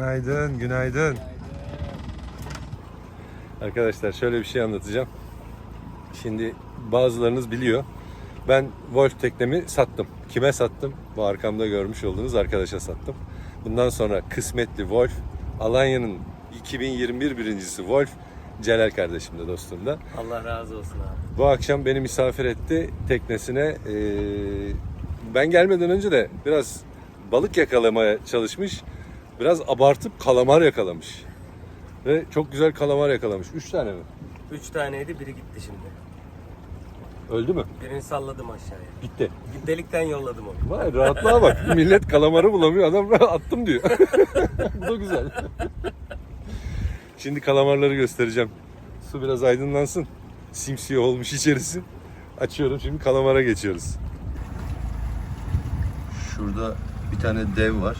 Günaydın, günaydın. Arkadaşlar şöyle bir şey anlatacağım. Şimdi bazılarınız biliyor. Ben Wolf teknemi sattım. Kime sattım? Bu arkamda görmüş olduğunuz arkadaşa sattım. Bundan sonra kısmetli Wolf, Alanya'nın 2021 birincisi Wolf, Celal kardeşim de dostum da. Allah razı olsun abi. Bu akşam beni misafir etti teknesine. Ee, ben gelmeden önce de biraz balık yakalamaya çalışmış. Biraz abartıp kalamar yakalamış. Ve çok güzel kalamar yakalamış. Üç tane mi? Üç taneydi biri gitti şimdi. Öldü mü? Birini salladım aşağıya. Gitti. Delikten yolladım onu. Vay rahatlığa bak. Millet kalamarı bulamıyor. Adam attım diyor. Bu da güzel. Şimdi kalamarları göstereceğim. Su biraz aydınlansın. Simsiyah olmuş içerisi. Açıyorum şimdi kalamara geçiyoruz. Şurada bir tane dev var.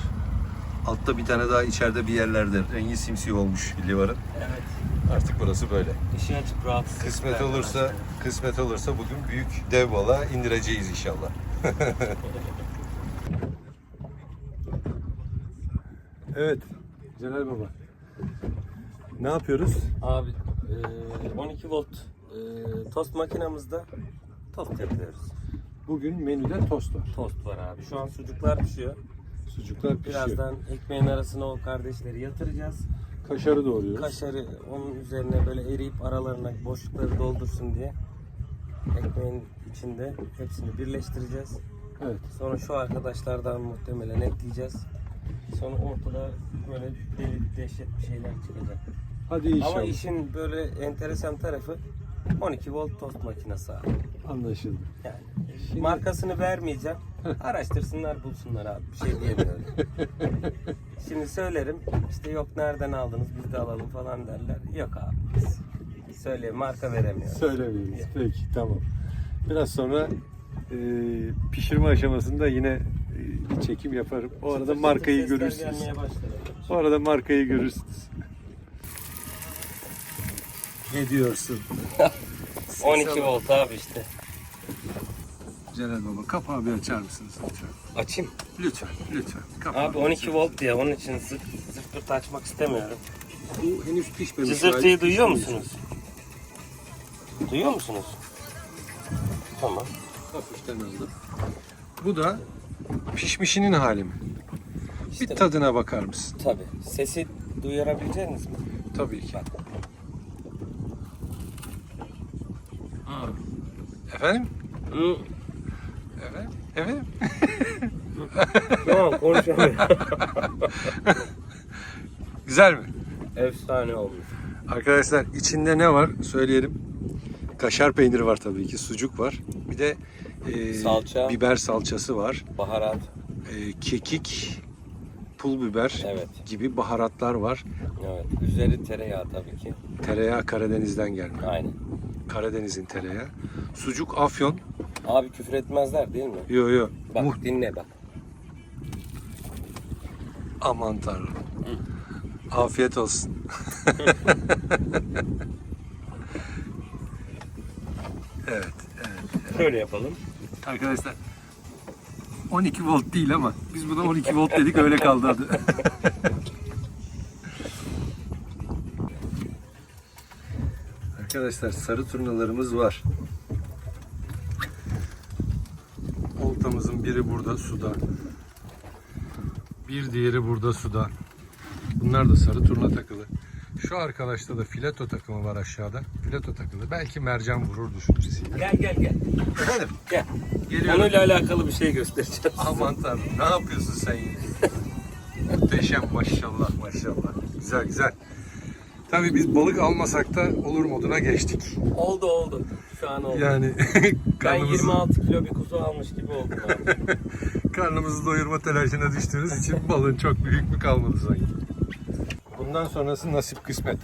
Altta bir tane daha içeride bir yerlerde. Rengi simsiyah olmuş livarın. Evet. Artık burası böyle. İşi açıp rahatsız. Kısmet olursa, arkadaşlar. kısmet olursa bugün büyük dev balığa indireceğiz inşallah. evet, Celal Baba. Ne yapıyoruz? Abi e, 12 volt e, tost makinamızda tost yapıyoruz. Bugün menüde tost var. Tost var abi. Şu an sucuklar pişiyor. Sucuklar pişiyor. Birazdan ekmeğin arasına o kardeşleri yatıracağız. Kaşarı doğruyoruz. Kaşarı onun üzerine böyle eriyip aralarına boşlukları doldursun diye ekmeğin içinde hepsini birleştireceğiz. Evet. Sonra şu arkadaşlardan muhtemelen ekleyeceğiz. Sonra ortada böyle deli dehşet bir şeyler çıkacak. Hadi inşallah. Ama işin böyle enteresan tarafı 12 volt tost makinesi abi. Anlaşıldı. Yani Şimdi- markasını vermeyeceğim. Araştırsınlar bulsunlar abi. Bir şey diyemiyorum. Şimdi söylerim işte yok nereden aldınız biz de alalım falan derler. Yok abi biz söyle marka veremiyoruz. Söylemeyiz. Peki, tamam. Biraz sonra e, pişirme aşamasında yine e, çekim yaparım. O arada markayı görürsünüz. O arada markayı görürsünüz. Ne diyorsun? 12 volt abi işte. Celal Baba kapağı bir açar mısınız lütfen? Açayım. Lütfen, lütfen. Kapağı Abi 12 volt diye onun için zırt, zırt açmak istemiyorum. Bu henüz pişmemiş. Cızırtıyı hali. duyuyor musunuz? Duyuyor musunuz? Tamam. Hafiften aldım. Bu da pişmişinin hali mi? İşte Bir tadına bakar mısın? Tabii. Sesi duyurabilecek misiniz? Tabii ki. Bak. Efendim? Hı. Efendim? Efendim? Tamam konuşamıyorum. Güzel mi? Efsane olmuş. Arkadaşlar içinde ne var söyleyelim. Kaşar peyniri var tabii ki, sucuk var. Bir de e, Salça. biber salçası var. Baharat. E, kekik, pul biber Evet. gibi baharatlar var. Evet. Üzeri tereyağı tabii ki. Tereyağı Karadeniz'den gelme. Aynen. Karadeniz'in tereyağı. Sucuk Afyon. Abi küfür etmezler değil mi? Yo yo. Bak Muh- dinle bak. Aman tanrım. Afiyet olsun. evet. Şöyle yapalım. Arkadaşlar 12 volt değil ama biz buna 12 volt dedik öyle kaldı adı. Arkadaşlar sarı turnalarımız var. Oltamızın biri burada suda. Bir diğeri burada suda. Bunlar da sarı turna takılı. Şu arkadaşta da fileto takımı var aşağıda. Fileto takılı. Belki mercan vurur düşüncesiyle. Gel gel gel. Efendim? Gel. Geliyorum. Konuyla alakalı bir şey göstereceğim. Aman tanrım ne yapıyorsun sen yine? Muhteşem maşallah maşallah. Güzel güzel. Tabii biz balık almasak da olur moduna geçtik. Oldu oldu. Şu an oldu. Yani ben karnımızı, 26 kilo bir kuzu almış gibi oldum abi. karnımızı doyurma telaşına düştüğümüz için balığın çok büyük bir kalmadı sanki. Bundan sonrası nasip kısmet.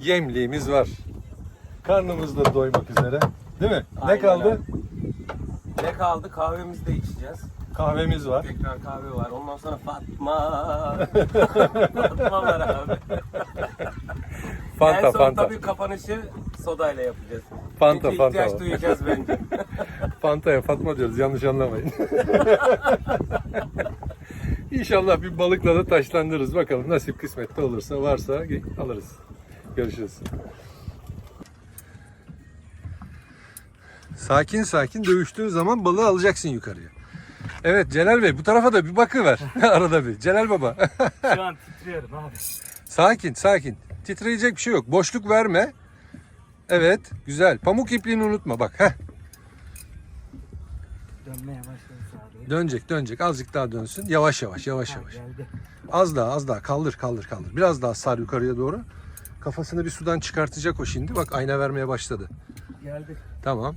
Yemliğimiz var. Karnımız da doymak üzere. Değil mi? ne Aynen kaldı? abi. ne kaldı? Kahvemizi de içeceğiz. Kahvemiz var. Tekrar kahve var. Ondan sonra Fatma. Fatma var abi. Fanta en son fanta. tabii kapanışı sodayla yapacağız. Fanta, Çünkü fanta ihtiyaç var. duyacağız bence. Fanta'ya Fatma diyoruz yanlış anlamayın. İnşallah bir balıkla da taşlandırırız. Bakalım nasip kısmette olursa varsa alırız. Görüşürüz. Sakin sakin dövüştüğün zaman balığı alacaksın yukarıya. Evet Celal Bey bu tarafa da bir bakıver arada bir. Celal Baba. Şu an titriyorum abi. sakin sakin. Titreyecek bir şey yok. Boşluk verme. Evet güzel. Pamuk ipliğini unutma bak. Heh. Dönmeye başladı. Dönecek dönecek. Azıcık daha dönsün. Yavaş yavaş yavaş Ha, yavaş. geldi. Az daha az daha kaldır kaldır kaldır. Biraz daha sar yukarıya doğru. Kafasını bir sudan çıkartacak o şimdi. Bak ayna vermeye başladı. Geldi. Tamam.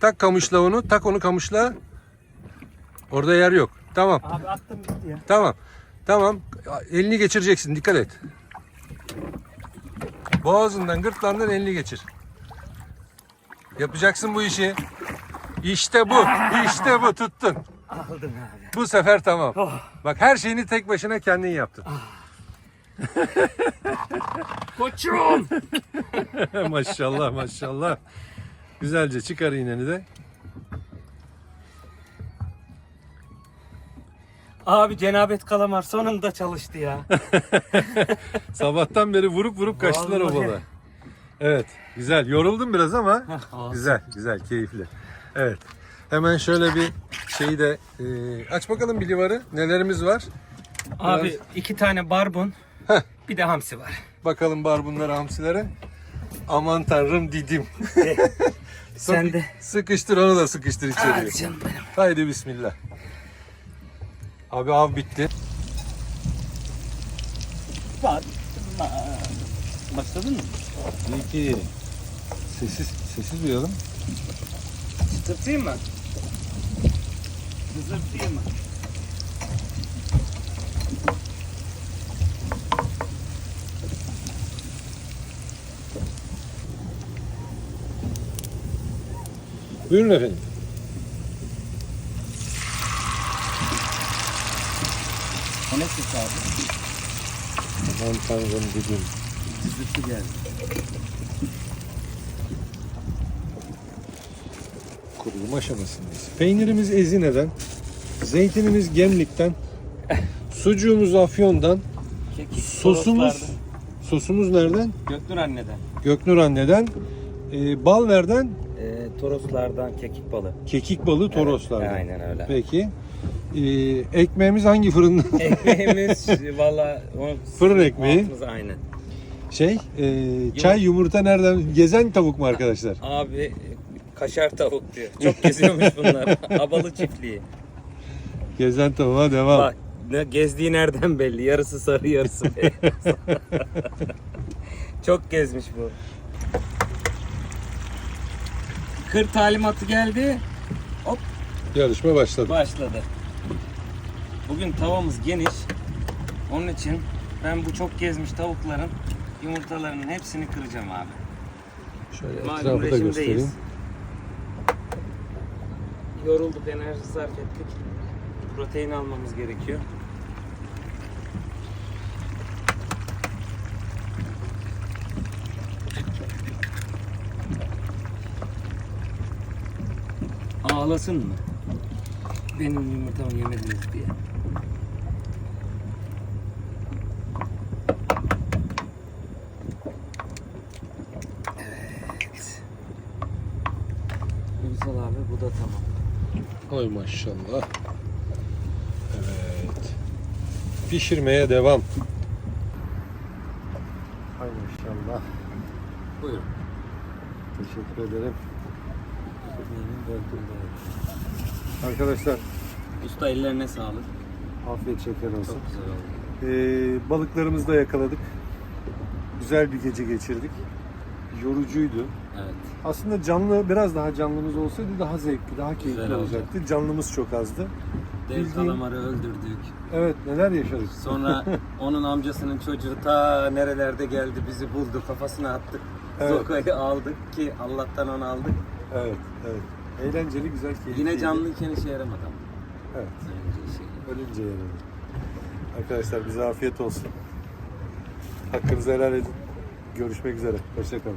Tak kamışla onu. Tak onu kamışla. Orada yer yok. Tamam. Abi attım gitti ya. Tamam. Tamam. Elini geçireceksin. Dikkat et. Boğazından, gırtlağından elini geçir. Yapacaksın bu işi. İşte bu. İşte bu. Tuttun. Aldım abi. Bu sefer tamam. Oh. Bak her şeyini tek başına kendin yaptın. Koçum. maşallah maşallah. Güzelce çıkar iğneni de. Abi cenabet kalamar sonunda çalıştı ya. Sabahtan beri vurup vurup kaçtılar o Vallahi. balığa. Evet güzel. Yoruldum biraz ama olsun. güzel güzel keyifli. Evet. Hemen şöyle bir şeyi de e, aç bakalım bir livarı. Nelerimiz var? Abi iki tane barbun. Heh. Bir de hamsi var. Bakalım bar bunları hamsilere. Aman tanrım didim. Sen de. Sıkıştır onu da sıkıştır içeriye. Hadi canım benim. Haydi bismillah. Abi av bitti. Başladın mı? İyi ki. Sessiz, sessiz duyalım. Çıtırtayım mı? Hızırtayım mı? Buyurun efendim. Ses abi? Aman tanrım dedim. Hızırtı geldi. Kurulum aşamasındayız. Peynirimiz Ezine'den, zeytinimiz Gemlik'ten, sucuğumuz Afyon'dan, sosumuz toroslardan. sosumuz nereden? Göknur anneden. Göknur anne'den, e, bal nereden? Ee, toroslardan kekik balı. Kekik balı Toroslardan. Aynen öyle. Peki. E, ekmeğimiz hangi fırında? Ekmeğimiz valla Fırın ekmeği. altımız aynen. şey, e, çay yumurta nereden? Gezen tavuk mu arkadaşlar? Abi kaşar tavuk diyor. Çok geziyormuş bunlar. Abalı çiftliği. Gezen tavuğa devam. Bak ne gezdiği nereden belli. Yarısı sarı yarısı beyaz. Çok gezmiş bu. Kır talimatı geldi. Hop Yarışma başladı. başladı. Bugün tavamız geniş. Onun için ben bu çok gezmiş tavukların yumurtalarının hepsini kıracağım abi. Şöyle Malum etrafı da rejimdeyiz. göstereyim. Yorulduk, enerji sarf ettik. Protein almamız gerekiyor. Ağlasın mı? Benim yumurtamı yemediniz diye. Evet. Ünsal abi bu da tamam. Ay maşallah. Evet. Pişirmeye devam. Ay maşallah. Buyurun. Teşekkür ederim. Arkadaşlar Usta ellerine sağlık. afiyet şeker olsun. Çok güzel oldu. Ee, balıklarımızı da yakaladık. Güzel bir gece geçirdik. Yorucuydu. Evet. Aslında canlı biraz daha canlımız olsaydı daha zevkli, daha keyifli Güzel olacaktı. Canlımız çok azdı. Dev Bildiğin- kalamarı öldürdük. Evet neler yaşadık. Sonra onun amcasının çocuğu ta nerelerde geldi bizi buldu kafasına attık. Evet. Zoka'yı aldık ki Allah'tan onu aldık. Evet, evet. Eğlenceli, güzel, keyifli. Yine canlıyken işe yaramadı ama. Evet. Önce işe. Ölünce yani. Arkadaşlar bize afiyet olsun. Hakkınızı helal edin. Görüşmek üzere. Hoşçakalın.